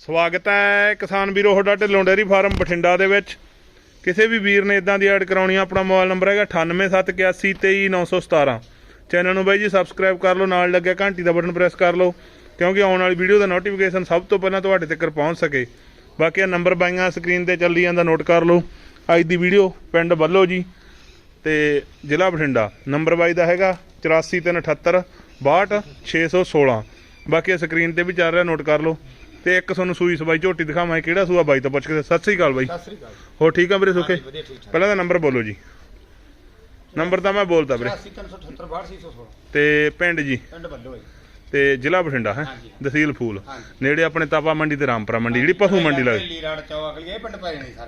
ਸਵਾਗਤ ਹੈ ਕਿਸਾਨ ਵੀਰੋ, ਤੁਹਾਡਾ ਢਿੱਲੋਂ ਡੇਅਰੀ ਫਾਰਮ ਬਠਿੰਡਾ ਦੇ ਵਿੱਚ। ਕਿਸੇ ਵੀ ਵੀਰ ਨੇ ਇਦਾਂ ਦੀ ਐਡ ਕਰਾਉਣੀ ਆ, ਆਪਣਾ ਮੋਬਾਈਲ ਨੰਬਰ ਹੈਗਾ 9871823917 ਚੈਨਲ ਨੂੰ ਬਾਈ ਜੀ ਸਬਸਕ੍ਰਾਈਬ ਕਰ ਲਓ, ਨਾਲ ਲੱਗਿਆ ਘੰਟੀ ਦਾ ਬਟਨ ਪ੍ਰੈਸ ਕਰ ਲਓ, ਕਿਉਂਕਿ ਆਉਣ ਵਾਲੀ ਵੀਡੀਓ ਦਾ ਨੋਟੀਫਿਕੇਸ਼ਨ ਸਭ ਤੋਂ ਪਹਿਲਾਂ ਤੁਹਾਡੇ ਤੱਕ ਪਹੁੰਚ ਸਕੇ। ਬਾਕੀ ਆ ਨੰਬਰ ਬਾਈਆਂ ਸਕਰੀਨ ਤੇ ਚੱਲੀ ਜਾਂਦਾ ਨੋਟ ਕਰ ਲਓ। ਅੱਜ ਦੀ ਵੀਡੀਓ ਪਿੰਡ ਬੱਲੋ ਜੀ, ਤੇ ਜ਼ਿਲ੍ਹਾ ਬਠਿੰਡਾ। ਨੰਬਰ ਬਾਈ ਦਾ ਹੈਗਾ 84378 62616 ਬਾਕੀ ਸਕਰੀਨ ਤੇ ਵੀ ਚੱਲ ਰਿਹਾ ਨੋਟ ਕਰ ਲਓ। ਤੇ ਇੱਕ ਤੁਹਾਨੂੰ ਸੂਈ ਸਬਾਈ ਝੋਟੀ ਦਿਖਾਵਾਂ ਕਿਹੜਾ ਸੂਆ ਬਾਈ ਤੋਂ ਪੁੱਛ ਕੇ ਸਤਿ ਸ੍ਰੀ ਅਕਾਲ ਬਾਈ। ਸਤਿ ਸ੍ਰੀ ਅਕਾਲ ਹੋ ਠੀਕ ਆ ਵੀਰੇ ਸੁਖੇ? ਪਹਿਲਾਂ ਦਾ ਨੰਬਰ ਬੋਲੋ ਜੀ। ਨੰਬਰ ਤਾਂ ਮੈਂ ਬੋਲਤਾ ਵੀਰੇ। 8378 ਤੇ ਪਿੰਡ ਜੀ? ਪਿੰਡ ਬੱਲੋ ਹੈ ਤੇ ਜ਼ਿਲ੍ਹਾ ਬਠਿੰਡਾ ਹੈ। ਤਹਿਸੀਲ ਫੂਲ। ਨੇੜੇ ਆਪਣੇ ਤਾਪਾ ਮੰਡੀ ਤੇ ਰਾਮਪੁਰਾ ਮੰਡੀ ਜਿਹੜੀ ਪਸ਼ੂ ਮੰਡੀ ਲੱਗਦੀ।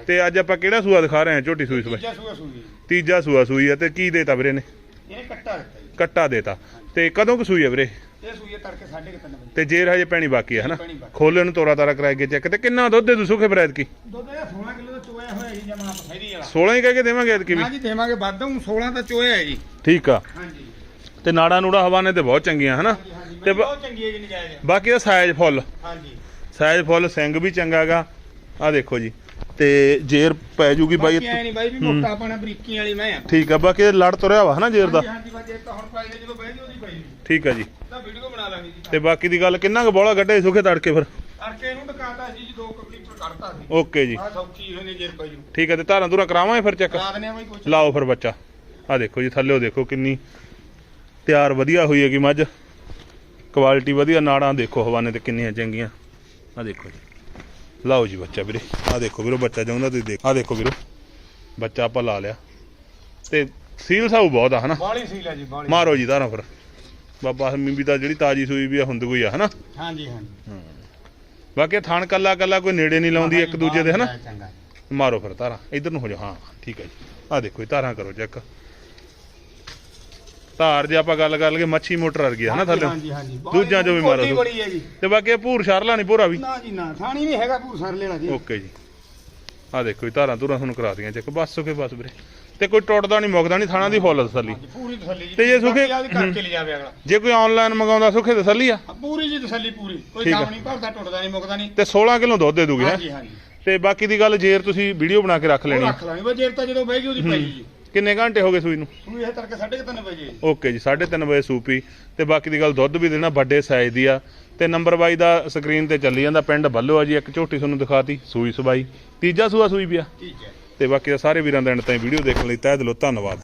ਤੇ ਅੱਜ ਆਪਾਂ ਕਿਹੜਾ ਸੂਆ ਦਿਖਾ ਰਹੇ ਹਾਂ ਝੋਟੀ ਸੂਈ ਸਬਾਈ? ਤੀਜਾ ਸੂਆ ਸੂਈ ਤੀਜਾ ਸੂਆ ਸੂਈ ਆ ਤੇ ਕੀ ਦੇਤਾ ਵੀਰੇ ਨੇ ਇਹਨੇ ਕੱਟਾ ਦਿੱਤਾ ਕੱਟਾ ਦੇਤਾ। ਤੇ ਕਦੋਂ ਕੁ ਸੂਈ ਆ ਵੀਰੇ? ਇਹ ਸੂਈ ਹੈ ਤੜਕੇ 3:30 ਵਜੇ। ਤੇ ਜੇਰ ਹਜੇ ਪੈਣੀ ਬਾਕੀ ਹੈ ਹਨਾ? ਪੈਣੀ ਬਾਕੀ। ਖੋਲੇ ਨੂੰ ਤੋਰਾ ਤਾਰਾ ਕਰਾਏ ਕੇ ਚੈੱਕ। ਤੇ ਕਿੰਨਾ ਦੁੱਧ ਦੇ ਦੂ ਸੁਖੇ ਬਰੈਦ ਕੀ ਦੁੱਧ ਇਹ 16 ਕਿਲੋ ਦਾ ਚੋਇਆ ਹੋਇਆ ਜੀ ਜਮਾ ਫੈਰੀ ਵਾਲਾ। 16 ਹੀ ਕਹਿ ਕੇ ਦੇਵਾਂਗੇ ਐਤਕੀ ਵੀ। ਨਾ ਜੀ ਦੇਵਾਂਗੇ ਵੱਧ ਹੁਣ 16 ਦਾ ਚੋਇਆ ਹੈ ਜੀ। ਠੀਕ ਆ। ਹਾਂਜੀ। ਤੇ ਨਾੜਾ ਨੂੜਾ ਹਵਾਨੇ ਤੇ ਬਹੁਤ ਚੰਗੀਆਂ ਹਨਾ? ਹਾਂਜੀ ਤੇ ਤੇ ਬ- ਬਹੁਤ ਚੰਗੀ ਹੈ ਜੀ ਨਜਾਇਜ਼। ਬਾਕੀ ਦਾ ਸਾਈਜ਼ ਫੁੱਲ। ਹਾਂਜੀ। ਸਾਈਜ਼ ਫੁੱਲ ਸਿੰਘ ਵੀ ਚੰਗਾਗਾ ਆ ਦੇਖੋ ਜੀ। ਤੇ ਜੇਰ ਪੈ ਜੂਗੀ ਬਾਈ ਐ ਨਹੀਂ ਬਾਈ ਵੀ ਮੋਟਾ ਆਪਣਾ ਬਰੀਕੀ ਵਾਲੀ ਮੈਂ ਆ। ਠੀਕ ਆ ਬਾਕੀ ਇਹ ਲੜ ਤੁਰਿਆ ਵਾ ਹਨਾ ਜੇਰ ਦਾ। ਹਾਂਜੀ ਹਾਂਜੀ ਬਾਈ ਇਹ ਤਾਂ ਹੁਣ ਪਾਈ ਜਦੋਂ ਬਹਿ ਜੀ ਉਹਦੀ ਪਈ ਜੀ ਠੀਕ ਆ ਜੀ। ਤਾਂ ਵੀਡੀਓ ਬਣਾ ਲਾਂਗੇ ਜੀ। ਤੇ ਬਾਕੀ ਦੀ ਗੱਲ ਕਿੰਨਾ ਕੁ ਬੋਲਾ ਗੱਡੇ ਸੁਖੇ ਤੜਕੇ ਫਿਰ? ਤੜਕੇ ਇਹਨੂੰ ਟਕਾਤਾ ਸੀ ਜੀ 2 ਲੀਟਰ ਕੱਢਤਾ ਸੀ। ਓਕੇ ਜੀ। ਆ ਸੌਖੀ ਹੋਣੇ ਜੇਰ ਪਈ ਨੂੰ। ਠੀਕ ਆ ਤੇ ਧਾਰਾਂ ਧੁਰਾਂ ਕਰਾਵਾਂਗੇ ਫਿਰ ਚੈੱਕ? ਕਰਾ ਦਨੇ ਆ ਬਾਈ ਕੁਛ। ਲਾਓ ਫਿਰ ਬੱਚਾ। ਆ ਦੇਖੋ ਜੀ ਥੱਲੇ ਦੇਖੋ ਕਿੰਨੀ ਤਿਆਰ ਵਧੀਆ ਹੋਈ ਹੈਗੀ ਮੱਝ। ਕੁਆਲਿਟੀ ਵਧੀਆ ਨਾੜਾਂ ਦੇਖੋ ਹਵਾਨੇ ਤੇ ਕਿੰਨੀਆਂ ਚੰਗੀਆਂ। ਆ ਦੇਖੋ ਜੀ। ਲਾਓ ਜੀ ਬੱਚਾ ਵੀਰੇ ਆ ਦੇਖੋ ਵੀਰੋ ਬੱਚਾ ਚਾਹੁੰਦਾ ਤੁਸੀਂ ਦੇਖ ਆ ਦੇਖੋ ਵੀਰੋ ਬੱਚਾ ਆਪਾਂ ਲਾ ਲਿਆ। ਤੇ ਸੀਲ ਸਾਊ ਬਹੁਤ ਆ ਹਨਾ? ਬਾਲੀ ਸੀ ਲੈ ਜੀ ਬਾਲੀ ਮਾਰੋ ਜੀ ਧਾਰਾਂ ਫਿਰ। ਬਾਬਾ ਮੀਂਬੀ ਤਾਂ ਜਿਹੜੀ ਤਾਜੀ ਸੂਈ ਵੀ ਆ ਹੁੰਦ ਕੋਈ ਆ ਹਨਾ? ਹਾਂਜੀ ਹਾਂਜੀ। ਬਾਕੀ ਥਣ ਕੱਲਾ ਕੱਲਾ ਕੋਈ ਨੇੜੇ ਨਹੀਂ ਲਾਉਂਦੀ ਇੱਕ ਦੂਜੇ ਦੇ ਹਨਾ? ਮਾਰੋ ਫਿਰ ਧਾਰਾਂ ਇਧਰ ਨੂੰ ਹੋ ਜਾ ਹਾਂ ਠੀਕ ਹੈ ਜੀ। ਆ ਦੇਖੋ ਇਹ ਧਾਰਾਂ ਕਰੋ ਚੈੱਕ। ਧਾਰ ਜੇ ਆਪਾਂ ਗੱਲ ਕਰ ਲਈਏ ਮੱਛੀ ਮੋਟਰ ਵਰਗੀ ਹੈ ਨਾ ਥੱਲੇ? ਹਾਂਜੀ ਹਾਂਜੀ। ਦੂਜਿਆਂ ਚੋਂ ਵੀ ਮਾਰੋ। ਕੋਲੀ ਬੜੀ ਹੈ ਜੀ। ਤੇ ਬਾਕੀ ਇਹ ਭੂਰ ਸ਼ਰਲਾ ਨਹੀਂ ਭੋਰਾ ਵੀ? ਨਾ ਜੀ ਨਾ ਥਾਣੀ ਨਹੀਂ ਹੈਗਾ ਭੂਰ ਸਰ ਲੈਣਾ ਜੀ। ਓਕੇ ਜੀ। ਆ ਦੇਖੋ ਇਹ ਧਾਰਾਂ ਧੁਰਾਂ ਤੁਹਾਨੂੰ ਕਰਾ ਦੀਆਂ ਚੈੱਕ। ਬਸ ਸੁਖੇ ਬਸ ਵੀਰੇ। ਤੇ ਕੋਈ ਟੁੱਟਦਾ ਨਹੀਂ ਮੁੱਕਦਾ ਨਹੀਂ ਥਾਣਾ ਦੀ ਫੁੱਲ ਤਸੱਲੀ। ਹਾਂਜੀ, ਪੂਰੀ ਤਸੱਲੀ ਜੀ। ਤੇ ਜੇ ਸੁੱਕੇ- ਬਾਕੀ ਆਪਦੀ ਜਾਵੇ ਅਗਲਾ। ਜੇ ਕੋਈ ਆਨਲਾਈਨ ਮੰਗਾਉਂਦਾ ਸੁਖੇ ਤਸੱਲੀ ਆ? ਹਾਂ, ਪੂਰੀ ਜੀ ਤਸੱਲੀ ਪੂਰੀ। ਕੋਈ ਠੀਕ ਆ। ਕੰਮ ਨਹੀਂ ਭਰਦਾ ਟੁੱਟਦਾ ਨਹੀਂ ਮੁੱਕਦਾ ਨਹੀਂ। ਤੇ 16 ਕਿਲੋ ਦੁੱਧ ਦੇ ਦੂਗੇ ਹੈਂ? ਹਾਂਜੀ ਹਾਂਜੀ। ਤੇ ਬਾਕੀ ਦੀ ਗੱਲ ਜੇਰ ਤੁਸੀਂ ਵੀਡੀਓ ਬਣਾ ਕੇ ਰੱਖ ਉਹ ਲੈਣੀ ਰੱਖ ਲਾਂਗੇ ਬਈ ਜੇਰ ਤਾਂ ਜਦੋਂ ਬਹਿ ਗਈ ਉਹਦੀ ਪਈ ਜੀ। ਕਿੰਨੇ ਘੰਟੇ ਹੋ ਗਏ ਸੂਈ ਨੂੰ? ਸੂਈ ਇਹ ਤੜਕੇ 3:30 ਵਜੇ। ਓਕੇ ਜੀ 3:30 ਵਜੇ ਸੂਪੀ ਤੇ ਬਾਕੀ ਦੀ ਗੱਲ ਦੁੱਧ ਵੀ ਦੇਣਾ ਵੱਡੇ ਸਾਈਜ਼ ਦੀ ਆ। ਤੇ ਨੰਬਰ ਬਾਈ ਦਾ ਸਕਰੀਨ ਤੇ ਚੱਲੀ ਜਾਂਦਾ ਪਿੰਡ ਬੱਲੋ ਆ ਜੀ ਇੱਕ ਝੋਟੀ ਤੁਹਾਨੂੰ ਦਿਖਾਤੀ ਸੂਈ ਸਬਾਈ। ਤੀਜਾ ਸੂਆ ਸੂਈ ਪਿਆ। ਠੀਕ ਹੈ। ਤੇ ਬਾਕੀ ਦਾ ਸਾਰੇ ਵੀਰਾਂ ਦਾ ਐਂਡ ਤਾਈਂ ਵੀਡੀਓ ਦੇਖਣ ਲਈ ਤਹਿ ਦਿਲੋਂ ਧੰਨਵਾਦ।